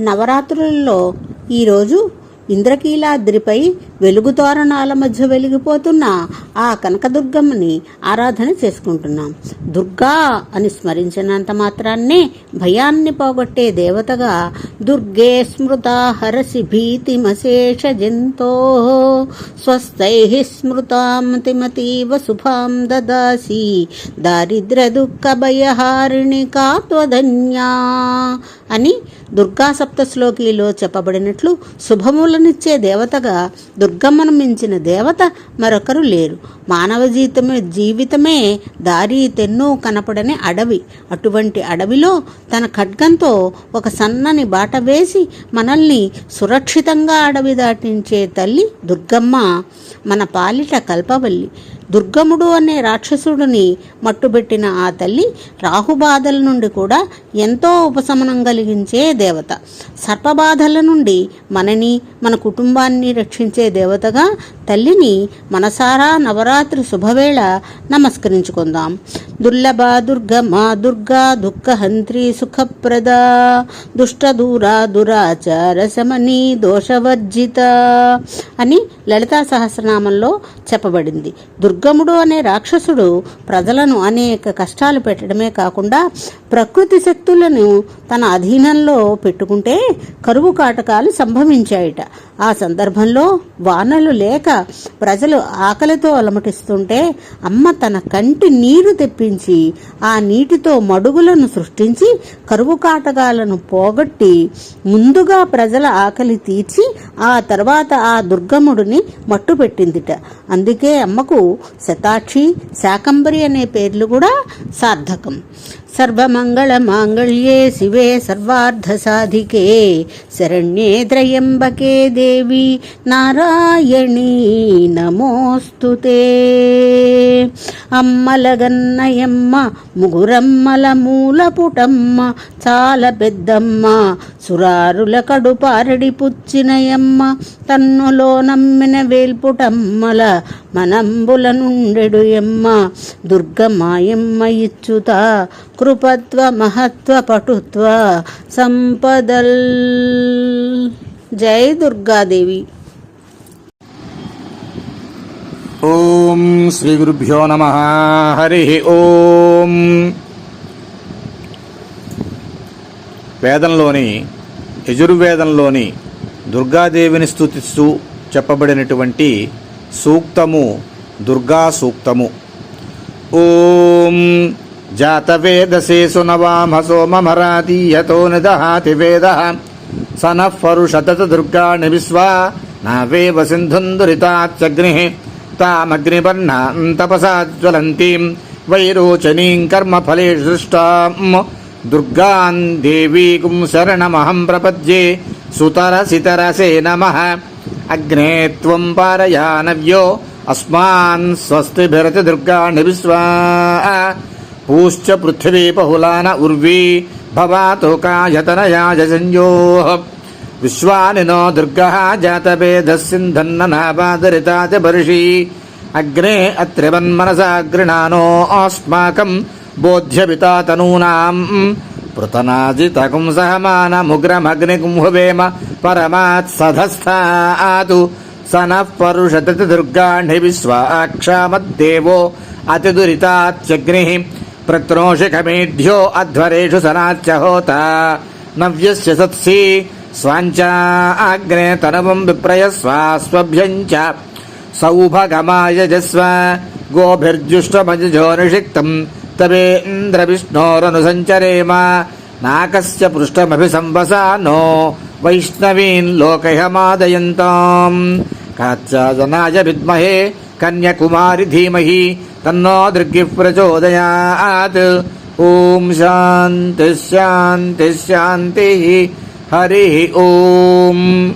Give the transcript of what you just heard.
నవరాత్రులలో ఈరోజు ఇంద్రకీలాద్రిపై వెలుగు తోరణాల మధ్య వెలిగిపోతున్న ఆ కనకదుర్గమ్మని ఆరాధన చేసుకుంటున్నాం. దుర్గా అని స్మరించినంత మాత్రాన్నే భయాన్ని పోగొట్టే దేవతగా దుర్గే స్మృత హరసి భీతిమశేష జంతో స్వస్థై స్మృతామతిమతీవ శుభాం దదాసి దారిద్ర దుఃఖ భయహారిణి కాత్వధన్యా అని దుర్గా సప్తశ్లోకిలో చెప్పబడినట్లు శుభములనిచ్చే దేవతగా దుర్గమ్మను మించిన దేవత మరొకరు లేరు. మానవ జీవితమే జీవితమే దారి తెన్నో కనపడని అడవి. అటువంటి అడవిలో తన ఖడ్గంతో ఒక సన్నని బాట వేసి మనల్ని సురక్షితంగా అడవి దాటించే తల్లి దుర్గమ్మ మన పాలిట కల్పవల్లి. దుర్గముడు అనే రాక్షసుడిని మట్టుబెట్టిన ఆ తల్లి రాహుబాధల నుండి కూడా ఎంతో ఉపశమనం కలిగించే దేవత. సర్పబాధల నుండి మనని మన కుటుంబాన్ని రక్షించే దేవతగా తల్లిని మనసారా నవరాత్రి శుభవేళ నమస్కరించుకుందాం. దుర్లభ దుర్గమ దుర్గా దుఃఖహంత్రి సుఖప్రద దుష్టదూరా దురాచార శమని దోషవర్జిత అని లలితా సహస్రనామంలో చెప్పబడింది. దుర్గ దుర్గముడు అనే రాక్షసుడు ప్రజలను అనేక కష్టాలు పెట్టడమే కాకుండా ప్రకృతి శక్తులను తన అధీనంలో పెట్టుకుంటే కరువు కాటకాలు సంభవించాయట. ఆ సందర్భంలో వానలు లేక ప్రజలు ఆకలితో అలమటిస్తుంటే అమ్మ తన కంటి నీరు తెప్పించి ఆ నీటితో మడుగులను సృష్టించి కరువు కాటకాలను పోగొట్టి ముందుగా ప్రజల ఆకలి తీర్చి ఆ తర్వాత ఆ దుర్గముడిని మట్టుపెట్టిందిట. అందుకే అమ్మకు శతాక్షి శాకంబరి అనే పేర్లు కూడా సార్థకం. సర్వమంగళమాంగళ్యే శివే సర్వార్థ సాధికే శరణ్యే త్రయంబకే దేవి నారాయణీ నమోస్తుతే అమ్మలగన్నయమ్మ ముగురమ్మల మూల పుటమ్మ చాలా పెద్దమ్మ సురారుల కడుపారడి పుచ్చినయమ్మ తన్నులో నమ్మిన వేల్పుటమ్మల మనంబుల నుండెడు ఎమ్మ దుర్గమాయమ్మ ఇచ్చుత. కృపత్వ మహత్వ పటుత్వ సంపదల్. జై దుర్గాదేవి. ఓం శ్రీ గురుభ్యో నమ. హరి ఓం. వేదంలోని యజుర్వేదంలోని దుర్గాదేవిని స్థుతిస్తూ చెప్పబడినటువంటి సూక్తము దుర్గా సూక్తము. ఓం జాతవేదసేసు నవామసో మమరాతీయతో నిదహాతి వేద సనః పరుషతత దుర్గాణి విశ్వా నావేవ సింధుందురితాత్యగ్ని తామగ్నివర్ణాం తపసా జ్వలంతీం వైరోచనీం కర్మఫలే సృష్టాం దుర్గాన్ దేవీకుం శరణమహం ప్రపద్యే సుతరసితరసే నమః అగ్నే త్వం పారయానవ్యో అస్మాన్ స్వస్తిభిరతి దుర్గాణి విశ్వా పూశ్చ పృథివీ బహులాన ఉర్వీ భవాతోకాయతనయాయ సంయోః విశ్వాని నో దుర్గः జాతవేదస్సింధన్ననాపాదరితాచ బర్షి అగ్నే అత్రివన్మనసా గృణానో అస్మాకం బోధ్యపితా తనూనాం పృతనాజితకుం సహమానముగ్రమగ్నికుం హువేమ పరమాత్సధస్థాతు సనః పరుషతతి దుర్గాణి విశ్వాక్షామద్దేవో అతిదురితాత్యగ్ని ప్రత్రోషిఖమేఢ్యో అధ్వరేషు సనాచ్చ హోత నవ్యస్య సత్సి స్వాంచాగ్నే తనవం విప్రయస్వాస్వభ్యం చ సౌభగమాయజస్వ గోభిర్జుష్టమజో నిషిక్తం తవేంద్రవిష్ణోరనుసంచరేమ నాకస్య పృష్టమభి సంవసానో వైష్ణవీన్ లోకహమాదయంతాం కాచ్యాజనాయ విద్మహే కన్యకుమారి ధీమహి తన్నో దృగ్గి ప్రచోదయాత్. ఓం శాంతి శాంతి శాంతి. హరి ఓం.